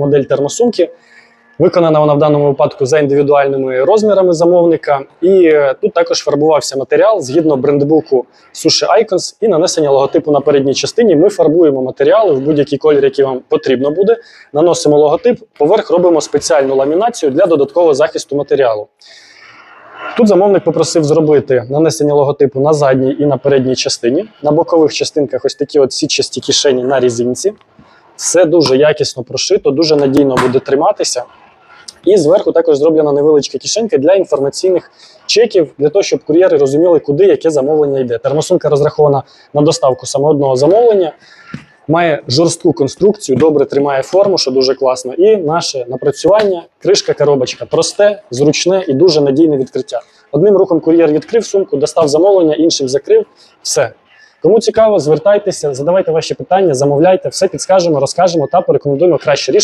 модель термосумки. Виконана вона в даному випадку за індивідуальними розмірами замовника. І е, тут також фарбувався матеріал згідно брендбуку Sushi Icons і нанесення логотипу на передній частині. Ми фарбуємо матеріали в будь-який колір, який вам потрібно буде. Наносимо логотип, поверх робимо спеціальну ламінацію для додаткового захисту матеріалу. Тут замовник попросив зробити нанесення логотипу на задній і на передній частині. На бокових частинках ось такі от сітчасті кишені на різинці. Все дуже якісно прошито, дуже надійно буде триматися. І зверху також зроблена невеличка кишенька для інформаційних чеків, для того, щоб кур'єри розуміли, куди яке замовлення йде. Термосумка розрахована на доставку саме одного замовлення, має жорстку конструкцію, добре тримає форму, що дуже класно. І наше напрацювання, кришка коробочка просте, зручне і дуже надійне відкриття. Одним рухом кур'єр відкрив сумку, достав замовлення, іншим закрив. Все. Кому цікаво, звертайтеся, задавайте ваші питання, замовляйте, все підскажемо, розкажемо та порекомендуємо краще рішення.